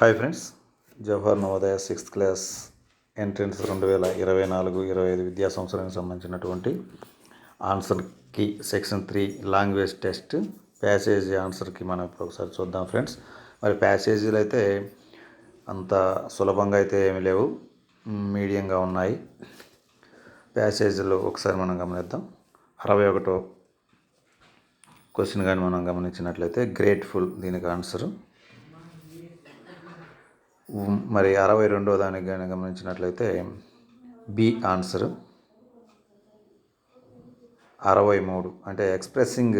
Hi friends. Jawahar Navodaya sixth class entrance రెండు వేల ఇరవై నాలుగు ఇరవై ఐదు విద్యా సంవత్సరానికి సంబంధించినటువంటి ఆన్సర్కి section three language test passage ఆన్సర్కి మనం ఇప్పుడు ఒకసారి చూద్దాం ఫ్రెండ్స్. మరి ప్యాసేజీలు అయితే అంత సులభంగా అయితే ఏమి లేవు. మీడియంగా ఉన్నాయి. ప్యాసేజీలు ఒకసారి మనం గమనిద్దాం. అరవై ఒకటో క్వశ్చన్ కానీ మనం గమనించినట్లయితే గ్రేట్ఫుల్ దీనికి ఆన్సరు. మరి అరవై రెండో దానికి కానీ గమనించినట్లయితే బి ఆన్సర్. అరవై మూడు అంటే ఎక్స్ప్రెసింగ్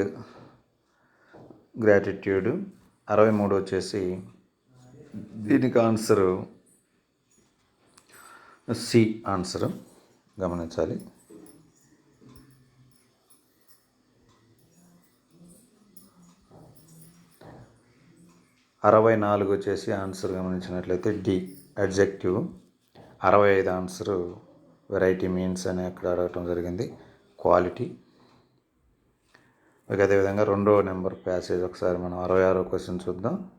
గ్రాటిట్యూడ్ అరవై మూడు వచ్చేసి దీనికి ఆన్సరు సి ఆన్సర్ గమనించాలి. అరవై నాలుగు వచ్చేసి ఆన్సర్ గమనించినట్లయితే డి అడ్జెక్టివ్. అరవై ఐదు ఆన్సర్ వెరైటీ మీన్స్ అని అక్కడ అడగటం జరిగింది. క్వాలిటీ. ఇక అదేవిధంగా రెండో నెంబర్ ప్యాసేజ్ ఒకసారి మనం అరవై ఆరో క్వశ్చన్ చూద్దాం.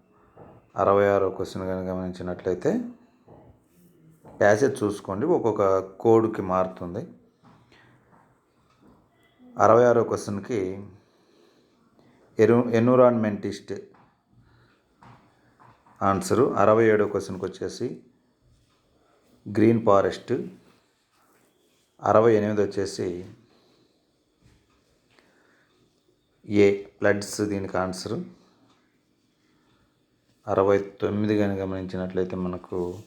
అరవై ఆరో క్వశ్చన్ కనుక గమనించినట్లయితే ప్యాసేజ్ చూసుకోండి ఒక్కొక్క కోడ్కి మారుతుంది. అరవై ఆరో క్వశ్చన్కి ఎరు ఎన్విరాన్మెంటిస్ట్ ఆన్సరు అరవై ఏడో క్వశ్చన్కి వచ్చేసి గ్రీన్ ఫారెస్ట్. అరవై ఎనిమిది వచ్చేసి ఏ ఫ్లడ్స్ దీనికి ఆన్సరు. అరవై తొమ్మిది కానీ గమనించినట్లయితే మనకు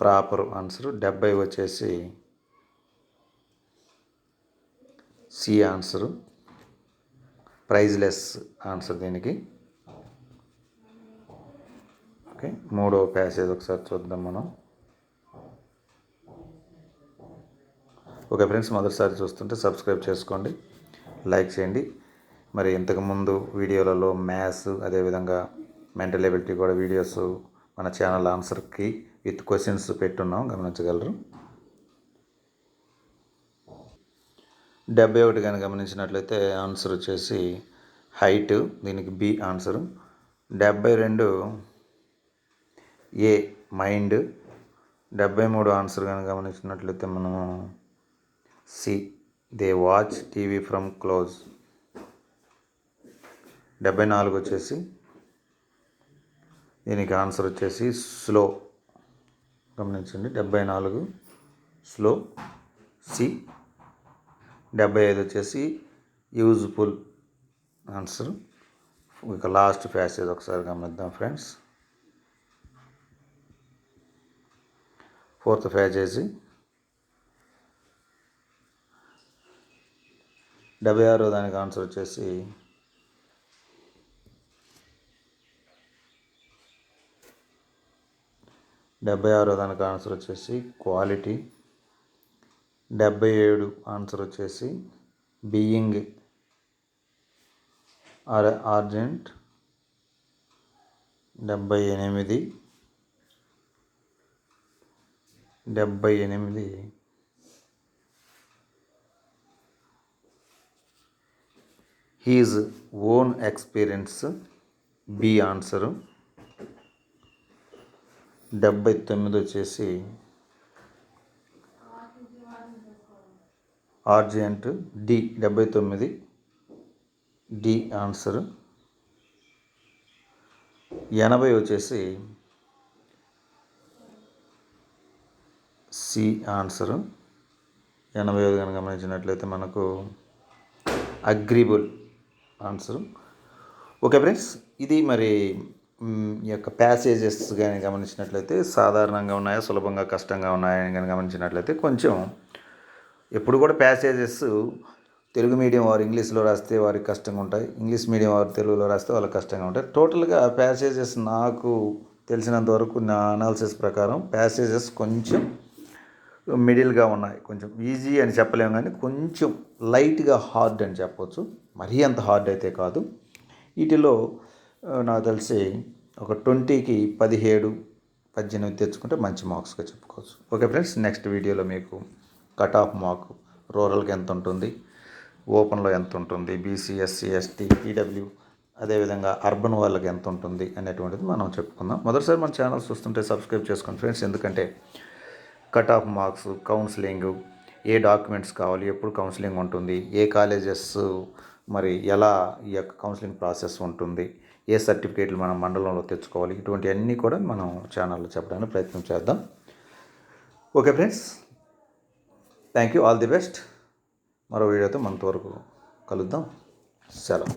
ప్రాపర్ ఆన్సర్. డెబ్బై వచ్చేసి సి ఆన్సరు. ప్రైజ్లెస్ ఆన్సర్ దీనికి. మూడో ప్యాసేజ్ ఒకసారి చూద్దాం మనం. ఓకే ఫ్రెండ్స్ మొదటిసారి చూస్తుంటే సబ్స్క్రైబ్ చేసుకోండి లైక్ చేయండి. మరి ఇంతకుముందు వీడియోలలో మ్యాథ్స్ అదేవిధంగా మెంటల్ ఎబిలిటీ కూడా వీడియోస్ మన ఛానల్ ఆన్సర్కి విత్ క్వశ్చన్స్ పెట్టున్నాం గమనించగలరు. డెబ్బై ఒకటి కానీ గమనించినట్లయితే ఆన్సర్ వచ్చేసి హైట్ దీనికి బి ఆన్సర్ డెబ్బై రెండు ఏ మైండ్ డెబ్బై మూడు ఆన్సర్ కానీ గమనించినట్లయితే మనము C they watch TV from close. డెబ్బై నాలుగు వచ్చేసి దీనికి ఆన్సర్ వచ్చేసి స్లో. గమనించండి డెబ్బై నాలుగు స్లో. సి డెబ్బై ఐదు వచ్చేసి యూజ్ఫుల్ ఆన్సర్. ఇక లాస్ట్ ప్యాసేజ్ ఒకసారి గమనిద్దాం ఫ్రెండ్స్. ఫోర్త్ ప్యాసేజీ డెబ్బై ఆరో దానికి ఆన్సర్ వచ్చేసి డెబ్బై ఆరో దానికి ఆన్సర్ వచ్చేసి క్వాలిటీ. డెబ్బై ఏడు ఆన్సర్ వచ్చేసి బీయింగ్ ఆర్ ఆర్జెంట్. డెబ్బై ఎనిమిది డెబ్బై ఎనిమిది. His own experience B answer డెబ్బై తొమ్మిది వచ్చేసి ఆర్జెంట్ డి డెబ్బై తొమ్మిది. డి ఆన్సర్ ఎనభై వచ్చేసి సి ఆన్సరు. ఎనభై ఐదు కనుక గమనించినట్లయితే మనకు అగ్రిబుల్ ఆన్సర్. ఓకే ఫ్రెండ్స్ ఇది మరి ఈ యొక్క ప్యాసేజెస్ కానీ గమనించినట్లయితే సాధారణంగా ఉన్నాయా సులభంగా కష్టంగా ఉన్నాయా అని కానీ గమనించినట్లయితే కొంచెం ఎప్పుడు కూడా ప్యాసేజెస్ తెలుగు మీడియం వారు ఇంగ్లీష్లో రాస్తే వారికి కష్టంగా ఉంటాయి ఇంగ్లీష్ మీడియం వారు తెలుగులో రాస్తే వాళ్ళకి కష్టంగా ఉంటాయి. టోటల్గా ప్యాసేజెస్ నాకు తెలిసినంత వరకు నా అనాలిసిస్ ప్రకారం ప్యాసేజెస్ కొంచెం మిడిల్గా ఉన్నాయి. కొంచెం ఈజీ అని చెప్పలేము కానీ కొంచెం లైట్గా హార్డ్ అని చెప్పవచ్చు మరీ అంత హార్డ్ అయితే కాదు. వీటిలో నాకు తెలిసి ఒక ట్వంటీకి పదిహేడు పద్దెనిమిది తెచ్చుకుంటే మంచి మార్క్స్గా చెప్పుకోవచ్చు. ఓకే ఫ్రెండ్స్ నెక్స్ట్ వీడియోలో మీకు కట్ ఆఫ్ మార్క్ రూరల్కి ఎంత ఉంటుంది ఓపెన్లో ఎంత ఉంటుంది బీసీ ఎస్సీ ఎస్టీ ఈడబ్ల్యూ అదేవిధంగా అర్బన్ వాళ్ళకి ఎంత ఉంటుంది అనేటువంటిది మనం చెప్పుకుందాం. మొదటిసారి మన ఛానల్ చూస్తుంటే సబ్స్క్రైబ్ చేసుకోండి ఫ్రెండ్స్. ఎందుకంటే కట్ ఆఫ్ మార్క్స్ కౌన్సిలింగ్ ఏ డాక్యుమెంట్స్ కావాలి ఎప్పుడు కౌన్సిలింగ్ ఉంటుంది ఏ కాలేజెస్ మరి ఎలా ఈ యొక్క కౌన్సిలింగ్ ప్రాసెస్ ఉంటుంది ఏ సర్టిఫికేట్లు మనం మండలంలో తెచ్చుకోవాలి ఇటువంటి అన్నీ కూడా మనం ఛానల్లో చెప్పడానికి ప్రయత్నం చేద్దాం. Okay friends thank you all the best. మరో వీడియోతో మనతో వరకు కలుద్దాం. సెలవు.